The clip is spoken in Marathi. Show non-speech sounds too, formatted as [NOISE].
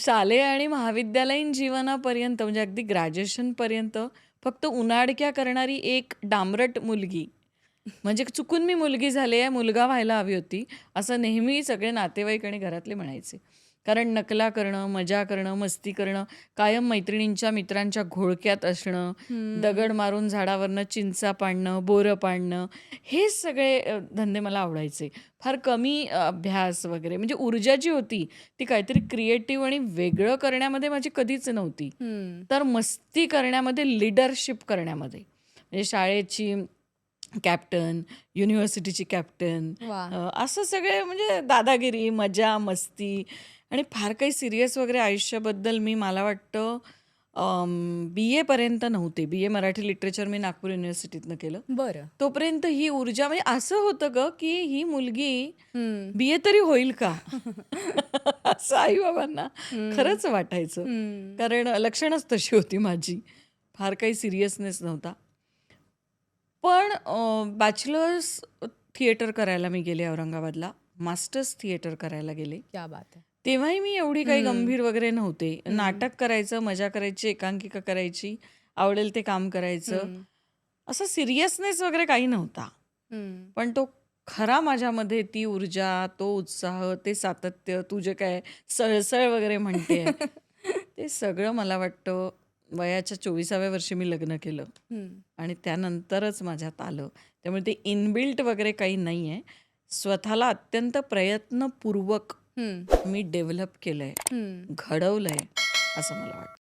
शालेय आणि महाविद्यालयीन जीवनापर्यंत म्हणजे अगदी ग्रॅज्युएशनपर्यंत फक्त उन्हाडक्या करणारी एक डांबरट मुलगी. म्हणजे चुकून मी मुलगी झाली आहे मुलगा व्हायला हवी होती असं नेहमी सगळे नातेवाईक आणि घरातले म्हणायचे. कारण नकला करणं मजा करणं मस्ती करणं कायम मैत्रिणींच्या मित्रांच्या घोळक्यात असणं दगड मारून झाडावरनं चिंचा पाडणं बोरं पाडणं हे सगळे अ, धंदे मला आवडायचे. फार कमी अ, अभ्यास वगैरे म्हणजे ऊर्जा जी होती ती काहीतरी क्रिएटिव्ह आणि वेगळं करण्यामध्ये माझी कधीच नव्हती. हम्म. तर मस्ती करण्यामध्ये लिडरशिप करण्यामध्ये. म्हणजे शाळेची कॅप्टन युनिव्हर्सिटीची कॅप्टन अ, असं सगळे म्हणजे दादागिरी मजा मस्ती आणि फार काही सिरियस वगैरे आयुष्याबद्दल मी मला वाटतं बी एपर्यंत नव्हते. बी ए मराठी लिटरेचर मी नागपूर युनिव्हर्सिटीतनं केलं. बरं. तोपर्यंत ही ऊर्जा म्हणजे असं होतं ग की ही मुलगी. बी ए तरी होईल का? [LAUGHS] असं आई बाबांना खरंच वाटायचं. कारण लक्षणच तशी होती माझी. फार काही सिरियसनेस नव्हता. पण बॅचलर्स थिएटर करायला मी गेले औरंगाबादला. मास्टर्स थिएटर करायला गेले. क्या बात आहे. तेव्हाही मी एवढी काही हम्म. गंभीर वगैरे नव्हते नाटक करायचं मजा करायची एकांकिका करायची आवडेल ते काम करायचं हम्म. असं सिरियसनेस वगैरे काही नव्हता हम्म. पण तो खरा माझ्यामध्ये ती ऊर्जा तो उत्साह ते सातत्य तू जे काय सळसळ वगैरे म्हणते [LAUGHS] ते सगळं मला वाटतं वयाच्या चोवीसाव्या वर्षी मी लग्न केलं हम्म. आणि त्यानंतरच माझ्यात आलं त्यामुळे ते इनबिल्ट वगैरे काही नाही आहे स्वतःला अत्यंत प्रयत्नपूर्वक. मी डेव्हलप केलंय. घडवलंय असं मला वाटतं